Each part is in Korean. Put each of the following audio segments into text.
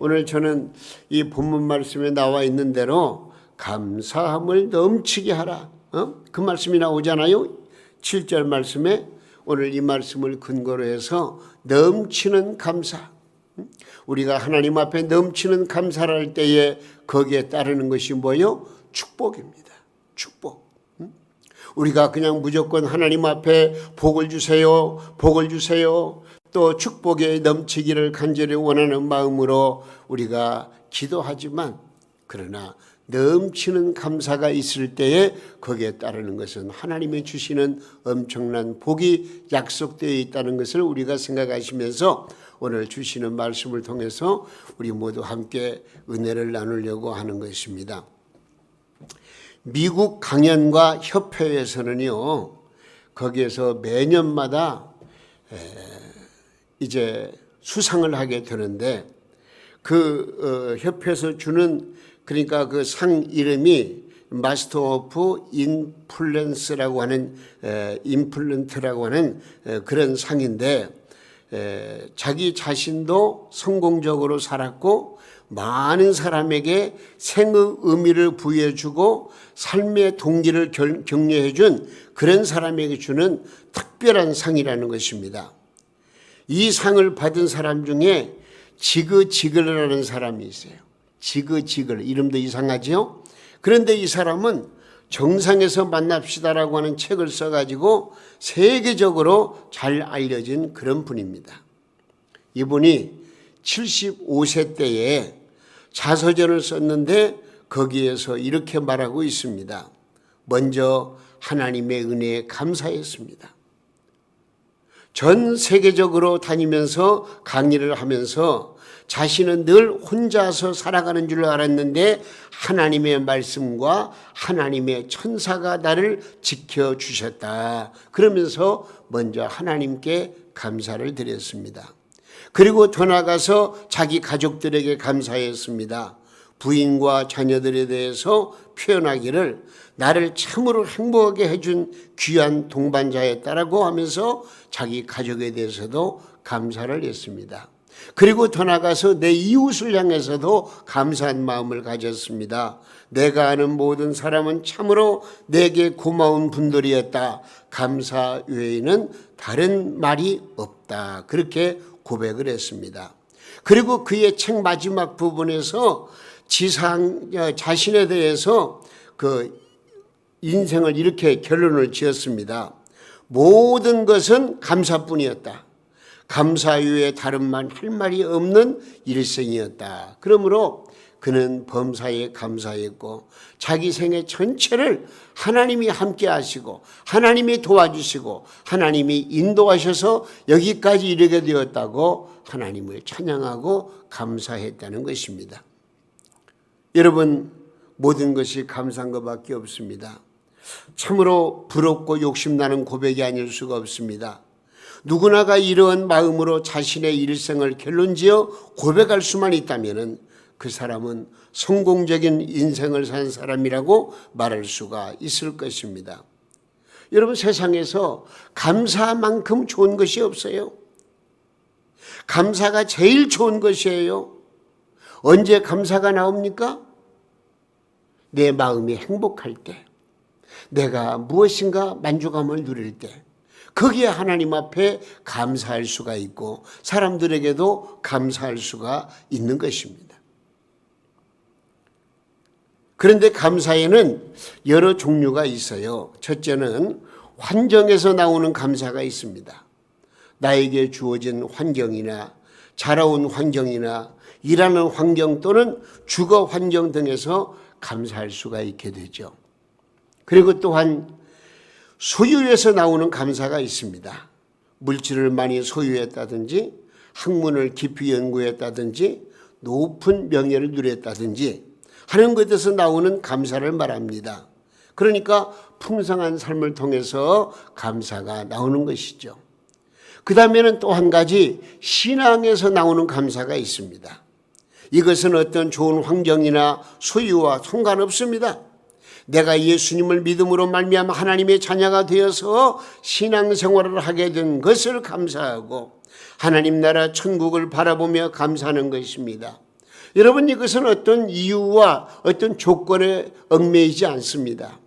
오늘 저는 이 본문 말씀에 나와 있는 대로 감사함을 넘치게 하라. 어? 그 말씀이 나오잖아요. 7절 말씀에 오늘 이 말씀을 근거로 해서 넘치는 감사. 우리가 하나님 앞에 넘치는 감사를 할 때에 거기에 따르는 것이 뭐요? 축복입니다. 축복. 우리가 그냥 무조건 하나님 앞에 복을 주세요, 복을 주세요, 또 축복에 넘치기를 간절히 원하는 마음으로 우리가 기도하지만 그러나 넘치는 감사가 있을 때에 거기에 따르는 것은 하나님이 주시는 엄청난 복이 약속되어 있다는 것을 우리가 생각하시면서 오늘 주시는 말씀을 통해서 우리 모두 함께 은혜를 나누려고 하는 것입니다. 미국 강연과 협회에서는요, 거기에서 매년마다 이제 수상을 하게 되는데 그 어, 협회에서 주는 그러니까 그 상 이름이 마스터 오브 인플루언스라고 하는 에, 인플루언트라고 하는 에, 그런 상인데 에, 자기 자신도 성공적으로 살았고 많은 사람에게 생의 의미를 부여해주고 삶의 동기를 결- 격려해준 그런 사람에게 주는 특별한 상이라는 것입니다. 이 상을 받은 사람 중에 지그지글이라는 사람이 있어요. 지그지글 이름도 이상하지요. 그런데 이 사람은 정상에서 만납시다라고 하는 책을 써가지고 세계적으로 잘 알려진 그런 분입니다. 이분이 75세 때에 자서전을 썼는데 거기에서 이렇게 말하고 있습니다. 먼저 하나님의 은혜에 감사했습니다. 전 세계적으로 다니면서 강의를 하면서 자신은 늘 혼자서 살아가는 줄 알았는데 하나님의 말씀과 하나님의 천사가 나를 지켜주셨다. 그러면서 먼저 하나님께 감사를 드렸습니다. 그리고 더 나가서 자기 가족들에게 감사했습니다. 부인과 자녀들에 대해서 표현하기를 나를 참으로 행복하게 해준 귀한 동반자였다라고 하면서 자기 가족에 대해서도 감사를 했습니다. 그리고 더 나가서 내 이웃을 향해서도 감사한 마음을 가졌습니다. 내가 아는 모든 사람은 참으로 내게 고마운 분들이었다. 감사 외에는 다른 말이 없다. 그렇게 고백을 했습니다. 그리고 그의 책 마지막 부분에서 지상 어, 자신에 대해서 그 인생을 이렇게 결론을 지었습니다. 모든 것은 감사뿐이었다. 감사 이외에 다른 말 할 말이 없는 일생이었다. 그러므로 그는 범사에 감사했고 자기 생애 전체를 하나님이 함께 하시고 하나님이 도와주시고 하나님이 인도하셔서 여기까지 이르게 되었다고 하나님을 찬양하고 감사했다는 것입니다. 여러분 모든 것이 감사한 것밖에 없습니다. 참으로 부럽고 욕심나는 고백이 아닐 수가 없습니다. 누구나가 이러한 마음으로 자신의 일생을 결론지어 고백할 수만 있다면 그 사람은 성공적인 인생을 산 사람이라고 말할 수가 있을 것입니다. 여러분 세상에서 감사만큼 좋은 것이 없어요. 감사가 제일 좋은 것이에요. 언제 감사가 나옵니까? 내 마음이 행복할 때, 내가 무엇인가 만족함을 누릴 때, 거기에 하나님 앞에 감사할 수가 있고 사람들에게도 감사할 수가 있는 것입니다. 그런데 감사에는 여러 종류가 있어요. 첫째는 환경에서 나오는 감사가 있습니다. 나에게 주어진 환경이나 자라온 환경이나 일하는 환경 또는 주거 환경 등에서 감사할 수가 있게 되죠. 그리고 또한 소유에서 나오는 감사가 있습니다. 물질을 많이 소유했다든지 학문을 깊이 연구했다든지 높은 명예를 누렸다든지 하는 것에서 나오는 감사를 말합니다. 그러니까 풍성한 삶을 통해서 감사가 나오는 것이죠. 그 다음에는 또 한 가지 신앙에서 나오는 감사가 있습니다. 이것은 어떤 좋은 환경이나 소유와 상관없습니다. 내가 예수님을 믿음으로 말미암아 하나님의 자녀가 되어서 신앙생활을 하게 된 것을 감사하고 하나님 나라 천국을 바라보며 감사하는 것입니다. 여러분 이것은 어떤 이유와 어떤 조건에 얽매이지 않습니다.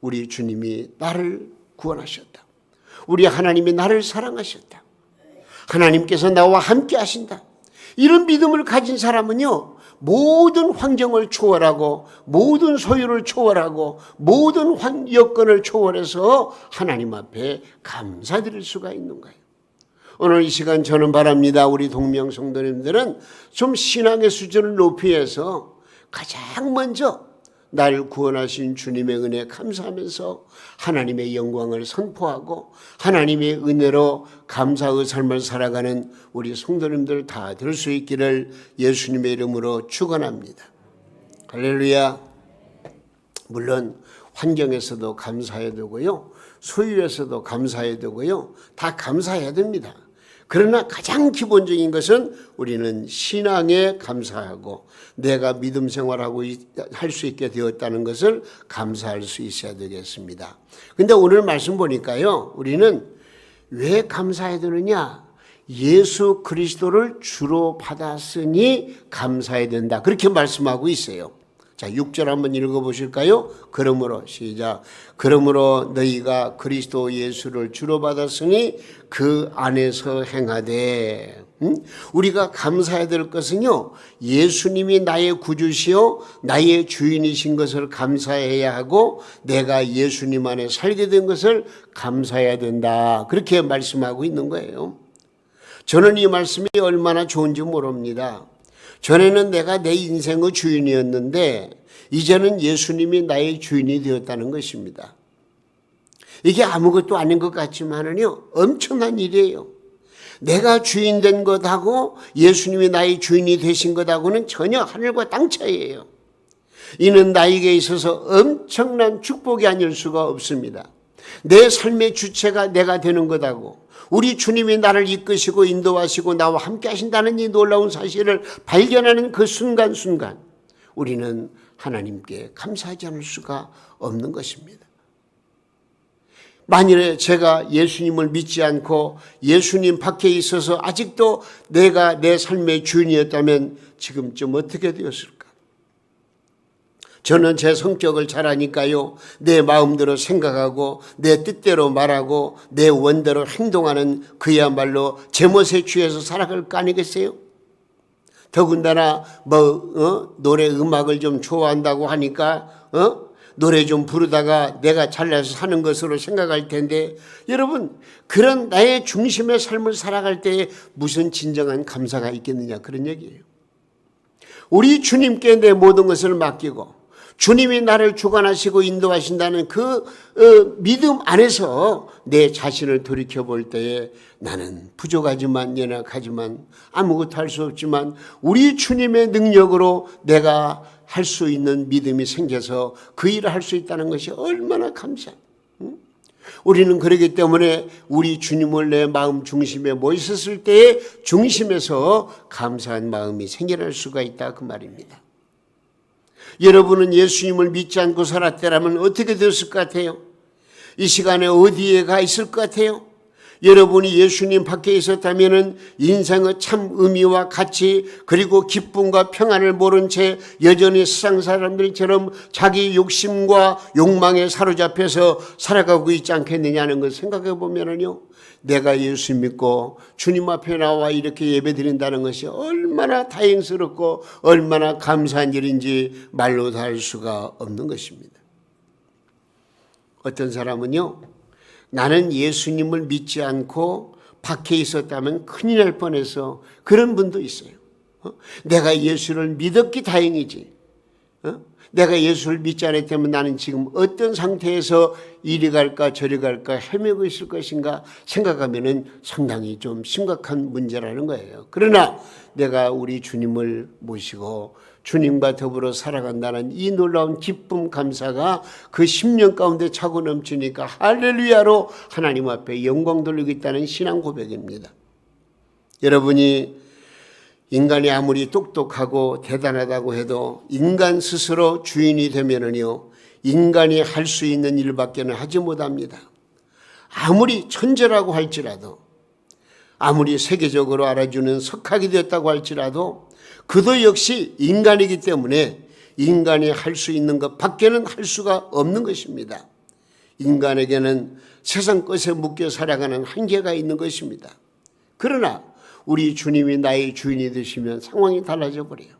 우리 주님이 나를 구원하셨다. 우리 하나님이 나를 사랑하셨다. 하나님께서 나와 함께 하신다. 이런 믿음을 가진 사람은요, 모든 환경을 초월하고, 모든 소유를 초월하고, 모든 환, 여건을 초월해서 하나님 앞에 감사드릴 수가 있는 거예요. 오늘 이 시간 저는 바랍니다. 우리 동명 성도님들은 좀 신앙의 수준을 높이해서 가장 먼저 나를 구원하신 주님의 은혜 감사하면서 하나님의 영광을 선포하고 하나님의 은혜로 감사의 삶을 살아가는 우리 성도님들 다 될 수 있기를 예수님의 이름으로 축원합니다. 할렐루야. 물론 환경에서도 감사해야 되고요. 소유에서도 감사해야 되고요. 다 감사해야 됩니다. 그러나 가장 기본적인 것은 우리는 신앙에 감사하고 내가 믿음 생활하고 할 수 있게 되었다는 것을 감사할 수 있어야 되겠습니다. 근데 오늘 말씀 보니까요. 우리는 왜 감사해야 되느냐? 예수 그리스도를 주로 받았으니 감사해야 된다. 그렇게 말씀하고 있어요. 자, 6절 한번 읽어 보실까요? 그러므로 시작. 그러므로 너희가 그리스도 예수를 주로 받았으니 그 안에서 행하되 음? 우리가 감사해야 될 것은요. 예수님이 나의 구주시요 나의 주인이신 것을 감사해야 하고 내가 예수님 안에 살게 된 것을 감사해야 된다. 그렇게 말씀하고 있는 거예요. 저는 이 말씀이 얼마나 좋은지 모릅니다. 전에는 내가 내 인생의 주인이었는데 이제는 예수님이 나의 주인이 되었다는 것입니다. 이게 아무것도 아닌 것 같지만은요, 엄청난 일이에요. 내가 주인 된 것하고 예수님이 나의 주인이 되신 것하고는 전혀 하늘과 땅 차이예요. 이는 나에게 있어서 엄청난 축복이 아닐 수가 없습니다. 내 삶의 주체가 내가 되는 것하고 우리 주님이 나를 이끄시고 인도하시고 나와 함께 하신다는 이 놀라운 사실을 발견하는 그 순간순간 우리는 하나님께 감사하지 않을 수가 없는 것입니다. 만일에 제가 예수님을 믿지 않고 예수님 밖에 있어서 아직도 내가 내 삶의 주인이었다면 지금쯤 어떻게 되었을까? 저는 제 성격을 잘 아니까요. 내 마음대로 생각하고 내 뜻대로 말하고 내 원대로 행동하는 그야말로 제멋에 취해서 살아갈 거 아니겠어요? 더군다나 뭐 어? 노래 음악을 좀 좋아한다고 하니까 어? 노래 좀 부르다가 내가 잘나서 사는 것으로 생각할 텐데 여러분 그런 나의 중심의 삶을 살아갈 때에 무슨 진정한 감사가 있겠느냐 그런 얘기예요. 우리 주님께 내 모든 것을 맡기고 주님이 나를 주관하시고 인도하신다는 그 어, 믿음 안에서 내 자신을 돌이켜 볼 때에 나는 부족하지만 연약하지만 아무것도 할 수 없지만 우리 주님의 능력으로 내가 할 수 있는 믿음이 생겨서 그 일을 할 수 있다는 것이 얼마나 감사. 응? 우리는 그러기 때문에 우리 주님을 내 마음 중심에 모였을 때에 중심에서 감사한 마음이 생겨날 수가 있다 그 말입니다. 여러분은 예수님을 믿지 않고 살았더라면 어떻게 되었을 것 같아요? 이 시간에 어디에 가 있을 것 같아요? 여러분이 예수님 밖에 있었다면 인생의 참 의미와 가치 그리고 기쁨과 평안을 모른 채 여전히 세상 사람들처럼 자기 욕심과 욕망에 사로잡혀서 살아가고 있지 않겠느냐는 걸 생각해 보면은요. 내가 예수 믿고 주님 앞에 나와 이렇게 예배 드린다는 것이 얼마나 다행스럽고 얼마나 감사한 일인지 말로 다 할 수가 없는 것입니다. 어떤 사람은요. 나는 예수님을 믿지 않고 밖에 있었다면 큰일 날 뻔해서 그런 분도 있어요. 어? 내가 예수를 믿었기 다행이지. 어? 내가 예수를 믿지 않았다면 나는 지금 어떤 상태에서 이리 갈까 저리 갈까 헤매고 있을 것인가 생각하면은 상당히 좀 심각한 문제라는 거예요. 그러나 내가 우리 주님을 모시고 주님과 더불어 살아간다는 이 놀라운 기쁨 감사가 그 10년 가운데 차고 넘치니까 할렐루야로 하나님 앞에 영광 돌리고 있다는 신앙 고백입니다. 여러분이 인간이 아무리 똑똑하고 대단하다고 해도 인간 스스로 주인이 되면은요, 인간이 할 수 있는 일밖에는 하지 못합니다. 아무리 천재라고 할지라도 아무리 세계적으로 알아주는 석학이 되었다고 할지라도 그도 역시 인간이기 때문에 인간이 할 수 있는 것 밖에는 할 수가 없는 것입니다. 인간에게는 세상 것에 묶여 살아가는 한계가 있는 것입니다. 그러나 우리 주님이 나의 주인이 되시면 상황이 달라져 버려요.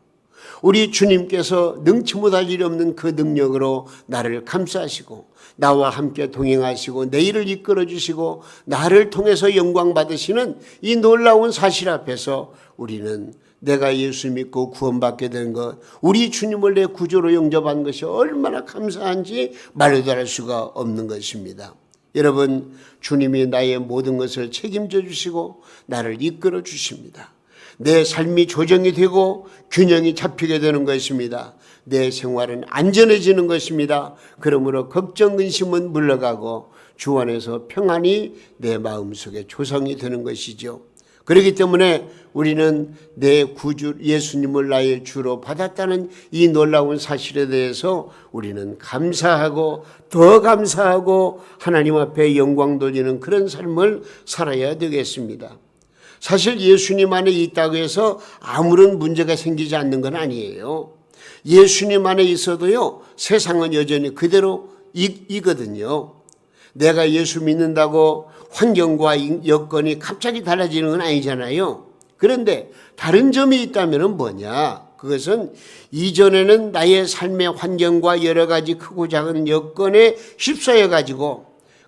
우리 주님께서 능치 못할 일이 없는 그 능력으로 나를 감싸시고 나와 함께 동행하시고 내 일을 이끌어 주시고 나를 통해서 영광 받으시는 이 놀라운 사실 앞에서 우리는 내가 예수 믿고 구원받게 된 것, 우리 주님을 내 구조로 영접한 것이 얼마나 감사한지 말도 할 수가 없는 것입니다. 여러분, 주님이 나의 모든 것을 책임져 주시고 나를 이끌어 주십니다. 내 삶이 조정이 되고 균형이 잡히게 되는 것입니다. 내 생활은 안전해지는 것입니다. 그러므로 걱정, 근심은 물러가고 주 안에서 평안이 내 마음속에 조성이 되는 것이죠. 그렇기 때문에 우리는 내 구주 예수님을 나의 주로 받았다는 이 놀라운 사실에 대해서 우리는 감사하고 더 감사하고 하나님 앞에 영광 돌리는 그런 삶을 살아야 되겠습니다. 사실 예수님 안에 있다고 해서 아무런 문제가 생기지 않는 건 아니에요. 예수님 안에 있어도요, 세상은 여전히 그대로 이, 이거든요. 내가 예수 믿는다고 환경과 여건이 갑자기 달라지는 건 아니잖아요. 그런데 다른 점이 있다면 뭐냐? 그것은 이전에는 나의 삶의 환경과 여러 가지 크고 작은 여건에 휩싸여 가지고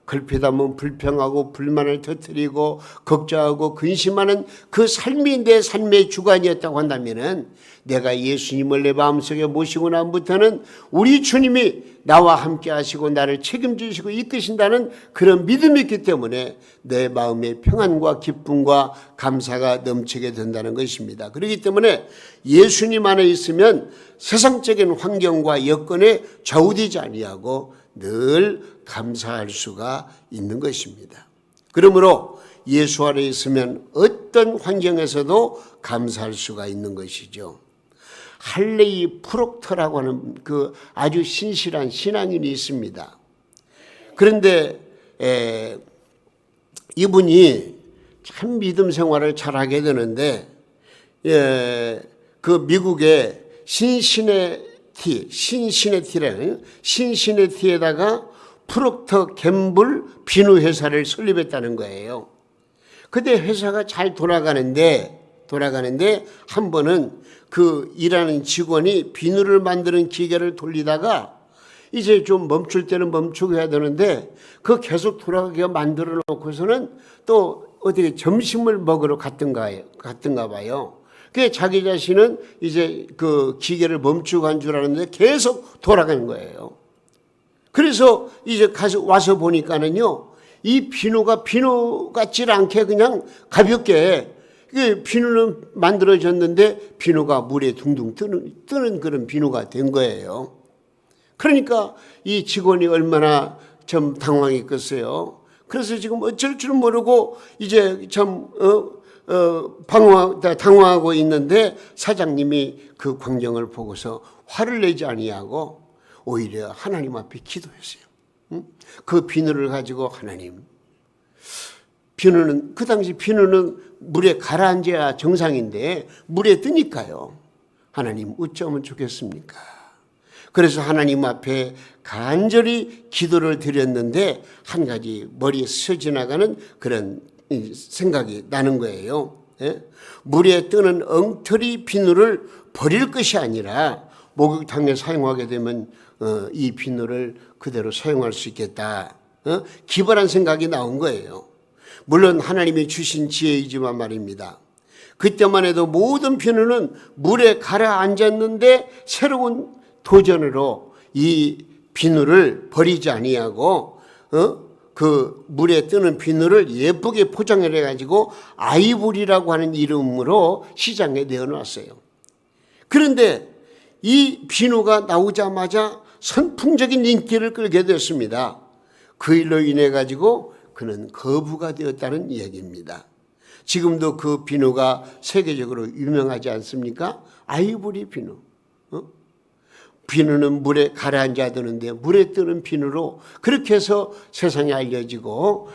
걸핏하면 불평하고 불만을 터뜨리고 걱정하고 근심하는 그 삶이 내 삶의 주관이었다고 한다면은 내가 예수님을 내 마음속에 모시고 난부터는 우리 주님이 나와 함께 하시고 나를 책임지시고 이끄신다는 그런 믿음이 있기 때문에 내 마음의 평안과 기쁨과 감사가 넘치게 된다는 것입니다. 그렇기 때문에 예수님 안에 있으면 세상적인 환경과 여건에 좌우되지 아니하고 늘 감사할 수가 있는 것입니다. 그러므로 예수 안에 있으면 어떤 환경에서도 감사할 수가 있는 것이죠. 할레이 프록터라고 하는 그 아주 신실한 신앙인이 있습니다. 그런데 에, 이분이 참 믿음 생활을 잘 하게 되는데 예, 그 미국의 신신의 티, 신신의 티라는 신신의 티에다가 프록터 갬블 비누 회사를 설립했다는 거예요. 근데 회사가 잘 돌아가는데 돌아가는데 한 번은 그 일하는 직원이 비누를 만드는 기계를 돌리다가 이제 좀 멈출 때는 멈추고 해야 되는데 그 계속 돌아가게 만들어 놓고서는 또 어떻게 점심을 먹으러 갔던가 갔던가 봐요. 그 자기 자신은 이제 그 기계를 멈추고 간 줄 알았는데 계속 돌아가는 거예요. 그래서 이제 가서 와서 보니까는요, 이 비누가 비누 같지 않게 그냥 가볍게 그 비누는 만들어졌는데 비누가 물에 둥둥 뜨는, 뜨는 그런 비누가 된 거예요. 그러니까 이 직원이 얼마나 좀 당황했겠어요. 그래서 지금 어쩔 줄 모르고 이제 참, 어, 어, 방황, 당황하고 있는데 사장님이 그 광경을 보고서 화를 내지 아니하고 오히려 하나님 앞에 기도했어요. 응? 그 비누를 가지고 하나님, 비누는 그 당시 비누는 물에 가라앉아야 정상인데 물에 뜨니까요. 하나님 어쩌면 좋겠습니까? 그래서 하나님 앞에 간절히 기도를 드렸는데 한 가지 머리에 스쳐 지나가는 그런 생각이 나는 거예요. 예? 물에 뜨는 엉터리 비누를 버릴 것이 아니라 목욕탕에 사용하게 되면 어, 이 비누를 그대로 사용할 수 있겠다. 어? 기발한 생각이 나온 거예요. 물론 하나님이 주신 지혜이지만 말입니다. 그때만 해도 모든 비누는 물에 가라앉았는데 새로운 도전으로 이 비누를 버리지 아니하고 어? 그 물에 뜨는 비누를 예쁘게 포장을 해가지고 아이보리라고 하는 이름으로 시장에 내어놨어요. 그런데 이 비누가 나오자마자 선풍적인 인기를 끌게 됐습니다. 그 일로 인해 가지고 그는 거부가 되었다는 이야기입니다. 지금도 그 비누가 세계적으로 유명하지 않습니까? 아이보리 비누. 어? 비누는 물에 가라앉아 드는데 물에 뜨는 비누로 그렇게 해서 세상에 알려지고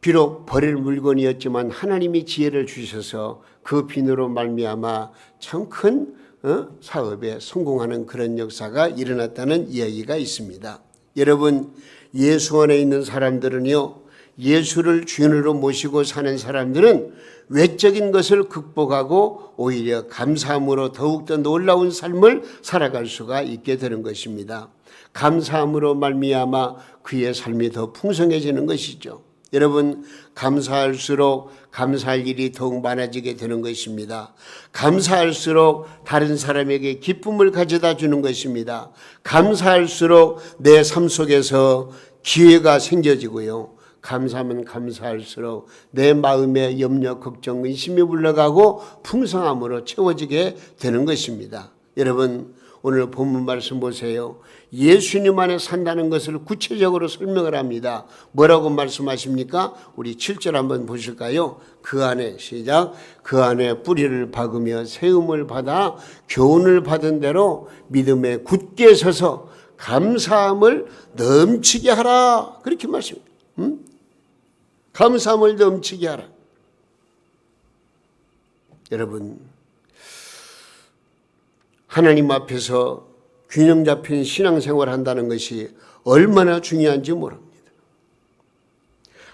비록 버릴 물건이었지만 하나님이 지혜를 주셔서 그 비누로 말미암아 참 큰 어? 사업에 성공하는 그런 역사가 일어났다는 이야기가 있습니다. 여러분 예수 안에 있는 사람들은요 예수를 주인으로 모시고 사는 사람들은 외적인 것을 극복하고 오히려 감사함으로 더욱더 놀라운 삶을 살아갈 수가 있게 되는 것입니다. 감사함으로 말미암아 그의 삶이 더 풍성해지는 것이죠. 여러분 감사할수록 감사할 일이 더욱 많아지게 되는 것입니다. 감사할수록 다른 사람에게 기쁨을 가져다 주는 것입니다. 감사할수록 내 삶 속에서 기회가 생겨지고요. 감사하면 감사할수록 내 마음에 염려, 걱정, 의심이 물러가고 풍성함으로 채워지게 되는 것입니다. 여러분 오늘 본문 말씀 보세요. 예수님 안에 산다는 것을 구체적으로 설명을 합니다. 뭐라고 말씀하십니까? 우리 7절 한번 보실까요? 그 안에 시작 그 안에 뿌리를 박으며 세움을 받아 교훈을 받은 대로 믿음에 굳게 서서 감사함을 넘치게 하라. 그렇게 말씀입니다. 음? 감사함을 넘치게 하라. 여러분 하나님 앞에서 균형 잡힌 신앙생활 한다는 것이 얼마나 중요한지 모릅니다.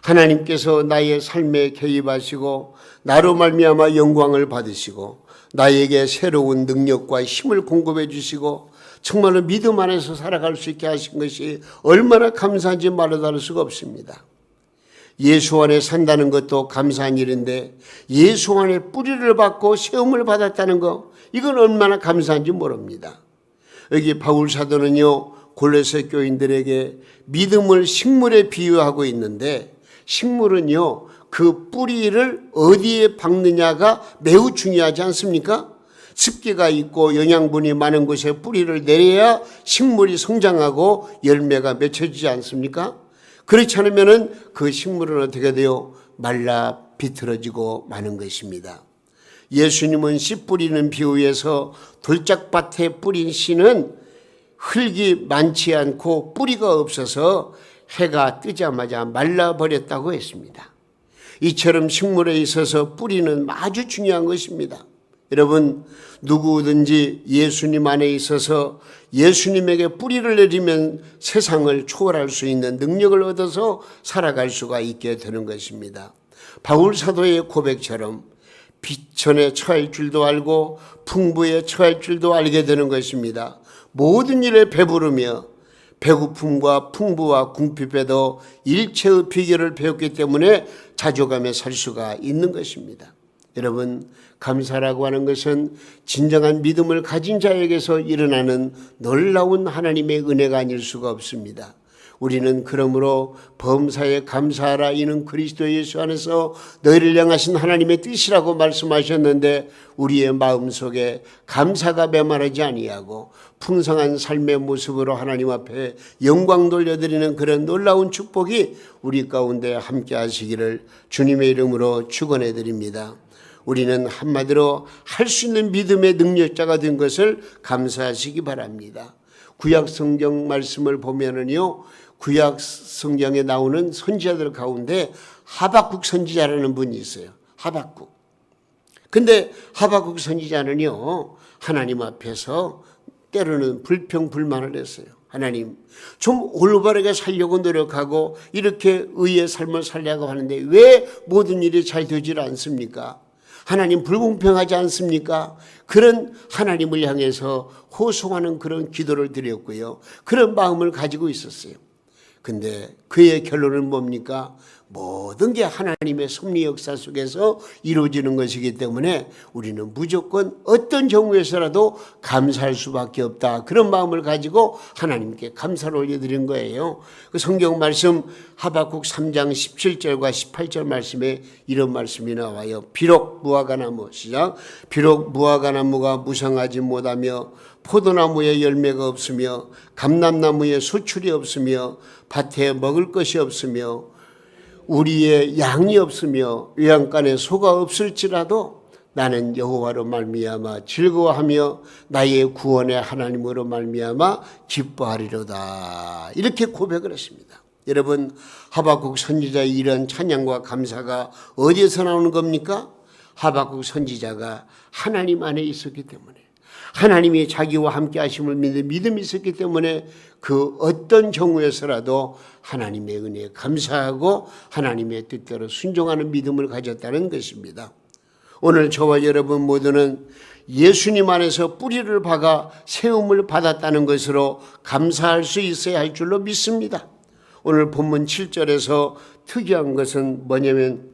하나님께서 나의 삶에 개입하시고 나로 말미암아 영광을 받으시고 나에게 새로운 능력과 힘을 공급해 주시고 정말로 믿음 안에서 살아갈 수 있게 하신 것이 얼마나 감사한지 말로 할 수가 없습니다. 예수 안에 산다는 것도 감사한 일인데 예수 안에 뿌리를 받고 세움을 받았다는 것 이건 얼마나 감사한지 모릅니다. 여기 바울 사도는요 골로새 교인들에게 믿음을 식물에 비유하고 있는데 식물은요 그 뿌리를 어디에 박느냐가 매우 중요하지 않습니까? 습기가 있고 영양분이 많은 곳에 뿌리를 내려야 식물이 성장하고 열매가 맺혀지지 않습니까? 그렇지 않으면은 그 식물은 어떻게 돼요? 말라 비틀어지고 마는 것입니다. 예수님은 씨 뿌리는 비유에서 돌짝밭에 뿌린 씨는 흙이 많지 않고 뿌리가 없어서 해가 뜨자마자 말라버렸다고 했습니다. 이처럼 식물에 있어서 뿌리는 아주 중요한 것입니다. 여러분, 누구든지 예수님 안에 있어서 예수님에게 뿌리를 내리면 세상을 초월할 수 있는 능력을 얻어서 살아갈 수가 있게 되는 것입니다. 바울 사도의 고백처럼 비천에 처할 줄도 알고 풍부에 처할 줄도 알게 되는 것입니다. 모든 일에 배부르며 배고픔과 풍부와 궁핍에도 일체의 비결을 배웠기 때문에 자조감에 살 수가 있는 것입니다. 여러분 감사라고 하는 것은 진정한 믿음을 가진 자에게서 일어나는 놀라운 하나님의 은혜가 아닐 수가 없습니다. 우리는 그러므로 범사에 감사하라 이는 그리스도 예수 안에서 너희를 향하신 하나님의 뜻이라고 말씀하셨는데 우리의 마음속에 감사가 메마르지 아니하고 풍성한 삶의 모습으로 하나님 앞에 영광 돌려드리는 그런 놀라운 축복이 우리 가운데 함께 하시기를 주님의 이름으로 축원해 드립니다. 우리는 한마디로 할 수 있는 믿음의 능력자가 된 것을 감사하시기 바랍니다. 구약 성경 말씀을 보면은요. 구약 성경에 나오는 선지자들 가운데 하박국 선지자라는 분이 있어요. 하박국. 근데 하박국 선지자는요. 하나님 앞에서 때로는 불평불만을 했어요. 하나님, 좀 올바르게 살려고 노력하고 이렇게 의의 삶을 살려고 하는데 왜 모든 일이 잘 되질 않습니까? 하나님 불공평하지 않습니까? 그런 하나님을 향해서 호소하는 그런 기도를 드렸고요. 그런 마음을 가지고 있었어요. 근데 그의 결론은 뭡니까? 모든 게 하나님의 섭리 역사 속에서 이루어지는 것이기 때문에 우리는 무조건 어떤 경우에서라도 감사할 수밖에 없다. 그런 마음을 가지고 하나님께 감사를 올려드린 거예요. 그 성경 말씀 하박국 3장 17절과 18절 말씀에 이런 말씀이 나와요. 비록 무화과나무 시작. 비록 무화과나무가 무성하지 못하며 포도나무에 열매가 없으며 감람나무에 소출이 없으며 밭에 먹을 것이 없으며 우리의 양이 없으며 외양간에 소가 없을지라도 나는 여호와로 말미암아 즐거워하며 나의 구원의 하나님으로 말미암아 기뻐하리로다 이렇게 고백을 했습니다. 여러분 하박국 선지자의 이런 찬양과 감사가 어디에서 나오는 겁니까? 하박국 선지자가 하나님 안에 있었기 때문에 하나님이 자기와 함께 하심을 믿는 믿음이 있었기 때문에 그 어떤 경우에서라도 하나님의 은혜에 감사하고 하나님의 뜻대로 순종하는 믿음을 가졌다는 것입니다. 오늘 저와 여러분 모두는 예수님 안에서 뿌리를 박아 세움을 받았다는 것으로 감사할 수 있어야 할 줄로 믿습니다. 오늘 본문 7절에서 특이한 것은 뭐냐면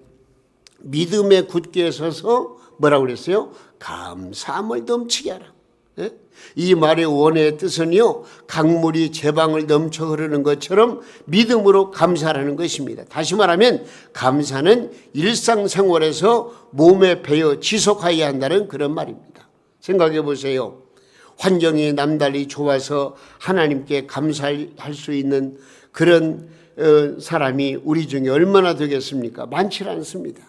믿음에 굳게 서서 뭐라고 그랬어요? 감사함을 넘치게 하라. 예? 이 말의 원의 뜻은요, 강물이 제방을 넘쳐 흐르는 것처럼 믿음으로 감사하는 것입니다. 다시 말하면, 감사는 일상생활에서 몸에 배어 지속하여야 한다는 그런 말입니다. 생각해 보세요. 환경이 남달리 좋아서 하나님께 감사할 수 있는 그런 어, 사람이 우리 중에 얼마나 되겠습니까? 많지 않습니다.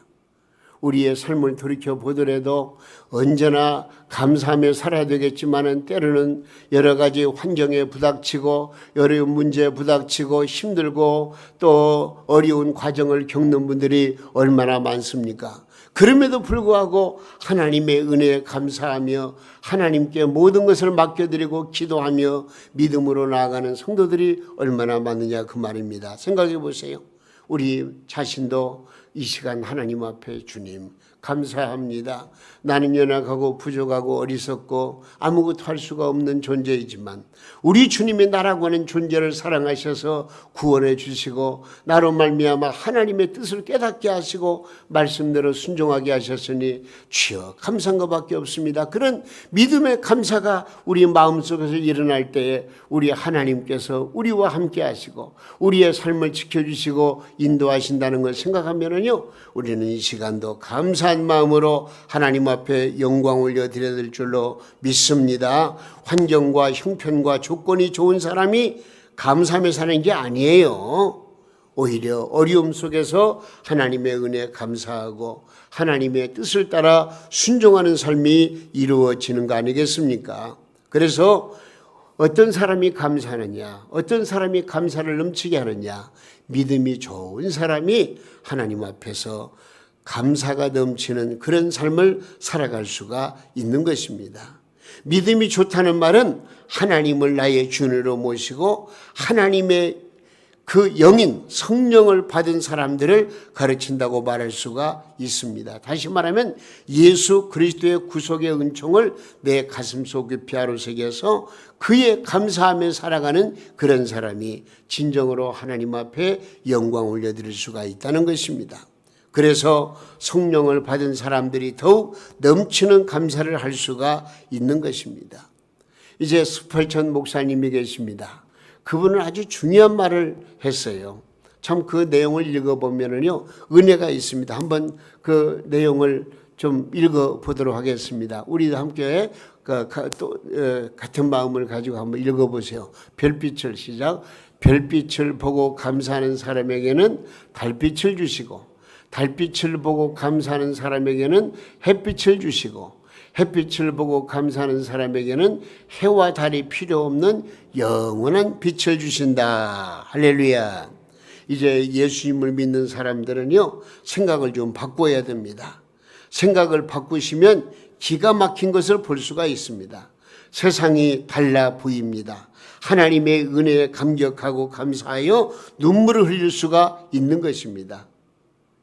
우리의 삶을 돌이켜 보더라도 언제나 감사하며 살아야 되겠지만은 때로는 여러 가지 환경에 부닥치고 여러 문제에 부닥치고 힘들고 또 어려운 과정을 겪는 분들이 얼마나 많습니까? 그럼에도 불구하고 하나님의 은혜에 감사하며 하나님께 모든 것을 맡겨드리고 기도하며 믿음으로 나아가는 성도들이 얼마나 많느냐 그 말입니다. 생각해 보세요. 우리 자신도 이 시간 하나님 앞에 주님 감사합니다. 나는 연약하고 부족하고 어리석고 아무것도 할 수가 없는 존재이지만 우리 주님의 나라고 하는 존재를 사랑하셔서 구원해 주시고 나로 말미암아 하나님의 뜻을 깨닫게 하시고 말씀대로 순종하게 하셨으니 주여 감사한 것밖에 없습니다. 그런 믿음의 감사가 우리 마음속에서 일어날 때에 우리 하나님께서 우리와 함께 하시고 우리의 삶을 지켜주시고 인도하신다는 걸 생각하면은요 우리는 이 시간도 감사한 마음으로 하나님 앞에 영광 올려 드려야 될 줄로 믿습니다. 환경과 형편과 조건이 좋은 사람이 감사하며 사는 게 아니에요. 오히려 어려움 속에서 하나님의 은혜에 감사하고 하나님의 뜻을 따라 순종하는 삶이 이루어지는 거 아니겠습니까? 그래서 어떤 사람이 감사하느냐, 어떤 사람이 감사를 넘치게 하느냐, 믿음이 좋은 사람이 하나님 앞에서 감사가 넘치는 그런 삶을 살아갈 수가 있는 것입니다. 믿음이 좋다는 말은 하나님을 나의 주인으로 모시고 하나님의 그 영인 성령을 받은 사람들을 가르친다고 말할 수가 있습니다. 다시 말하면 예수 그리스도의 구속의 은총을 내 가슴 속 깊이 아로 새겨서 그의 감사하며 살아가는 그런 사람이 진정으로 하나님 앞에 영광 올려드릴 수가 있다는 것입니다. 그래서 성령을 받은 사람들이 더욱 넘치는 감사를 할 수가 있는 것입니다. 이제 스펄천 목사님이 계십니다. 그분은 아주 중요한 말을 했어요. 참 그 내용을 읽어보면은요, 은혜가 있습니다. 한번 그 내용을 좀 읽어보도록 하겠습니다. 우리도 함께 그또 같은 마음을 가지고 한번 읽어보세요. 별빛을 시작. 별빛을 보고 감사하는 사람에게는 달빛을 주시고, 달빛을 보고 감사하는 사람에게는 햇빛을 주시고, 햇빛을 보고 감사하는 사람에게는 해와 달이 필요 없는 영원한 빛을 주신다. 할렐루야. 이제 예수님을 믿는 사람들은요, 생각을 좀 바꿔야 됩니다. 생각을 바꾸시면 기가 막힌 것을 볼 수가 있습니다. 세상이 달라 보입니다. 하나님의 은혜에 감격하고 감사하여 눈물을 흘릴 수가 있는 것입니다.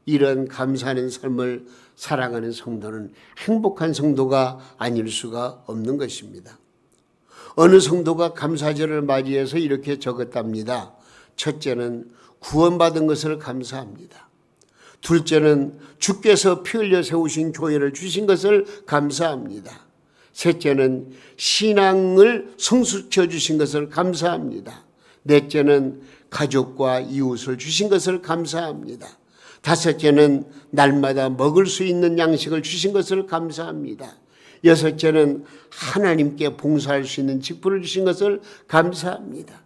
이런 감사하는 삶을 사랑하는 성도는 행복한 성도가 아닐 수가 없는 것입니다. 어느 성도가 감사절을 맞이해서 이렇게 적었답니다. 첫째는 구원받은 것을 감사합니다. 둘째는 주께서 피 흘려 세우신 교회를 주신 것을 감사합니다. 셋째는 신앙을 성숙해 주신 것을 감사합니다. 넷째는 가족과 이웃을 주신 것을 감사합니다. 다섯째는 날마다 먹을 수 있는 양식을 주신 것을 감사합니다. 여섯째는 하나님께 봉사할 수 있는 직분을 주신 것을 감사합니다.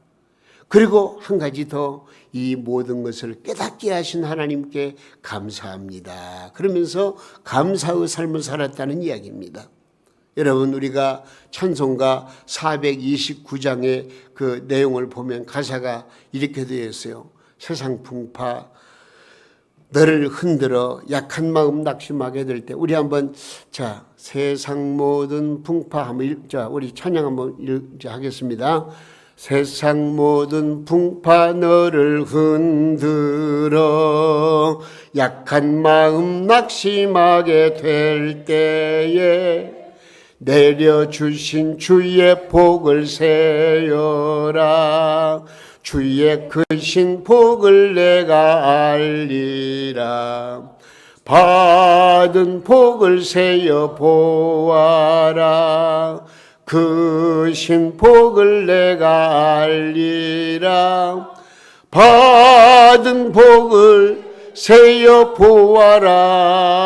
그리고 한 가지 더 이 모든 것을 깨닫게 하신 하나님께 감사합니다. 그러면서 감사의 삶을 살았다는 이야기입니다. 여러분 우리가 찬송가 429장의 그 내용을 보면 가사가 이렇게 되어 있어요. 세상 풍파 너를 흔들어 약한 마음 낙심하게 될 때 우리 한번 자 세상 모든 풍파 한번 읽, 자 우리 찬양 한번 읽, 하겠습니다. 세상 모든 풍파 너를 흔들어 약한 마음 낙심하게 될 때에 내려주신 주의 복을 세어라 주의 크신 복을 내가 알리라. 받은 복을 세어 보아라. 크신 복을 내가 알리라. 받은 복을 세어 보아라.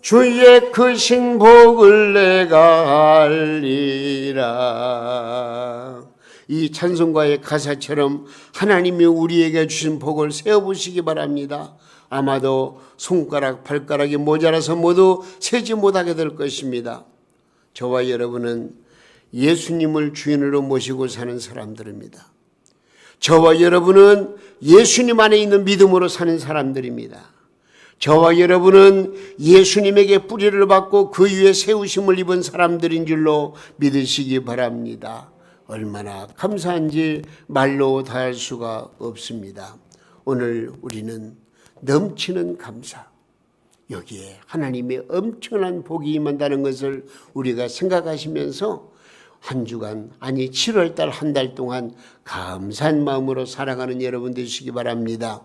주의 크신 복을 내가 알리라 이 찬송가의 가사처럼 하나님이 우리에게 주신 복을 세어보시기 바랍니다. 아마도 손가락, 발가락이 모자라서 모두 세지 못하게 될 것입니다. 저와 여러분은 예수님을 주인으로 모시고 사는 사람들입니다. 저와 여러분은 예수님 안에 있는 믿음으로 사는 사람들입니다. 저와 여러분은 예수님에게 뿌리를 받고 그 위에 세우심을 입은 사람들인 줄로 믿으시기 바랍니다. 얼마나 감사한지 말로 다 할 수가 없습니다. 오늘 우리는 넘치는 감사, 여기에 하나님의 엄청난 복이 임한다는 것을 우리가 생각하시면서 한 주간 아니 7월 달 한 달 동안 감사한 마음으로 살아가는 여러분 되시기 바랍니다.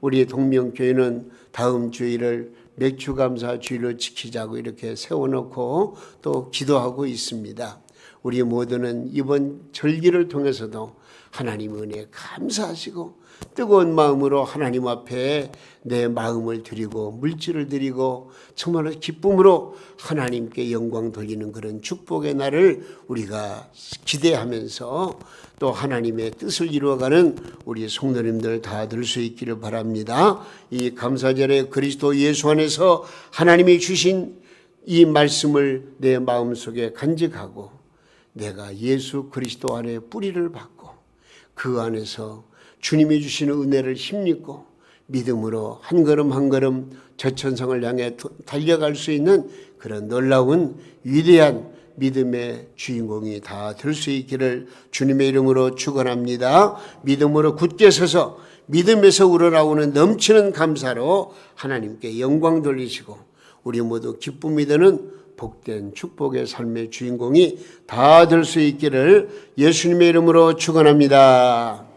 우리 동명교회는 다음 주일을 맥주 감사 주일로 지키자고 이렇게 세워놓고 또 기도하고 있습니다. 우리 모두는 이번 절기를 통해서도 하나님 은혜 감사하시고 뜨거운 마음으로 하나님 앞에 내 마음을 드리고 물질을 드리고 정말로 기쁨으로 하나님께 영광 돌리는 그런 축복의 날을 우리가 기대하면서 또 하나님의 뜻을 이루어가는 우리 성도님들 다 될 수 있기를 바랍니다. 이 감사절에 그리스도 예수 안에서 하나님이 주신 이 말씀을 내 마음속에 간직하고 내가 예수 그리스도 안에 뿌리를 받고 그 안에서 주님이 주시는 은혜를 힘입고 믿음으로 한 걸음 한 걸음 저천성을 향해 달려갈 수 있는 그런 놀라운 위대한 믿음의 주인공이 다 될 수 있기를 주님의 이름으로 축원합니다. 믿음으로 굳게 서서 믿음에서 우러나오는 넘치는 감사로 하나님께 영광 돌리시고 우리 모두 기쁨이 되는 복된 축복의 삶의 주인공이 다 될 수 있기를 예수님의 이름으로 축원합니다.